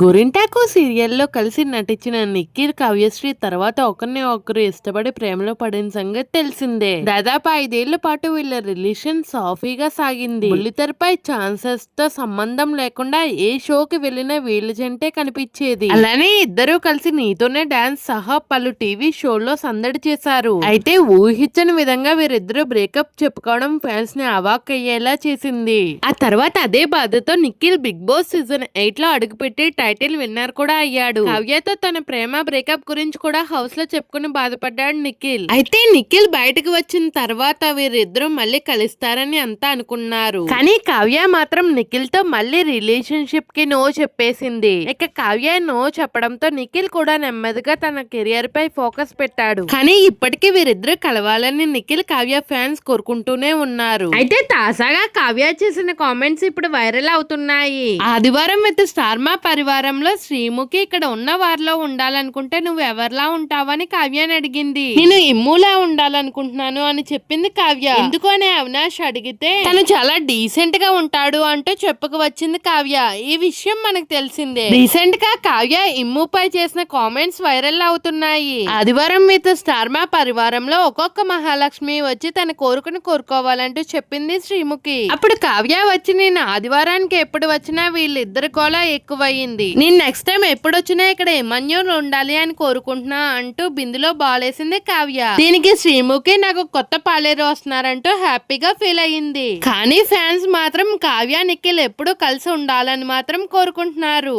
గోరింటాకు సీరియల్లో కలిసి నటించిన నిఖిల్ కావ్యశ్రీ తర్వాత ఒకరిని ఒకరు ఇష్టపడి ప్రేమలో పడిన సంగతి తెలిసిందే. దాదాపు ఐదేళ్ళ పాటు వీళ్ళ రిలేషన్ సాఫీగా సాగింది. బుల్లితెరపై ఛాన్సెస్తో సంబంధం లేకుండా ఏ షోకి వెళ్ళినా వీళ్ళ జంటే కనిపించేది. అలానే ఇద్దరూ కలిసి నీతోనే డాన్స్ సహా పలు టీవీ షోల్లో సందడి చేశారు. అయితే ఊహించని విధంగా వీరిద్దరూ బ్రేకప్ చెప్పుకోవడం ఫ్యాన్స్ని అవాక్ అయ్యేలా చేసింది. ఆ తర్వాత అదే బాధతో నిఖిల్ బిగ్ బాస్ సీజన్ ఎయిట్లో అడుగుపెట్టి టైటిల్ విన్నర్ కూడా అయ్యాడు. కావ్యతో తన ప్రేమ బ్రేకప్ గురించి కూడా హౌస్లో చెప్పుకుని బాధపడ్డాడు నిఖిల్. అయితే నిఖిల్ బయటకు వచ్చిన తర్వాత వీరిద్దరూ మళ్ళీ కలుస్తారని అంతా అనుకున్నారు. కానీ కావ్య మాత్రం నిఖిల్తో మళ్ళీ రిలేషన్షిప్కి నో చెప్పేసింది. ఇక కావ్య నో చెప్పడంతో నిఖిల్ కూడా నెమ్మదిగా తన కెరియర్ పై ఫోకస్ పెట్టాడు. కానీ ఇప్పటికీ వీరిద్దరూ కలవాలని నిఖిల్ కావ్య ఫ్యాన్స్ కోరుకుంటూనే ఉన్నారు. అయితే తాజాగా కావ్య చేసిన కామెంట్స్ ఇప్పుడు వైరల్ అవుతున్నాయి. ఆదివారం విత్ స్టార్ మా పరివారంలో శ్రీముఖి ఇక్కడ ఉన్న వారిలో ఉండాలనుకుంటే నువ్వు ఎవరిలా ఉంటావని కావ్యాని అడిగింది. నేను ఇమ్ములా ఉండాలనుకుంటున్నాను అని చెప్పింది కావ్య. ఎందుకు అని అవినాష్ అడిగితే తను చాలా డీసెంట్గా ఉంటాడు అంటూ చెప్పుకు వచ్చింది కావ్య. ఈ విషయం మనకు తెలిసిందే. రీసెంట్గా కావ్య ఇమ్ముపై చేసిన కామెంట్స్ వైరల్ అవుతున్నాయి. ఆదివారం మీతో స్టార్ మా పరివారంలో ఒక్కొక్క మహాలక్ష్మి వచ్చి తన కోరుకుని కోరుకోవాలంటూ చెప్పింది శ్రీముఖి. అప్పుడు కావ్య వచ్చి నేను ఆదివారానికి ఎప్పుడు వచ్చినా వీళ్ళిద్దరు కూడా ఎక్కువయ్యింది నేను నెక్స్ట్ టైం ఎప్పుడొచ్చినా ఇక్కడ ఎమన్యూలు ఉండాలి అని కోరుకుంటున్నా అంటూ బిందులో బాలేసింది కావ్య. దీనికి శ్రీముఖి నాకు కొత్త పాలేరు వస్తున్నారంటూ హ్యాపీగా ఫీల్ అయ్యింది. కానీ ఫ్యాన్స్ మాత్రం కావ్య నిఖిల్ ఎప్పుడు కలిసి ఉండాలని మాత్రం కోరుకుంటున్నారు.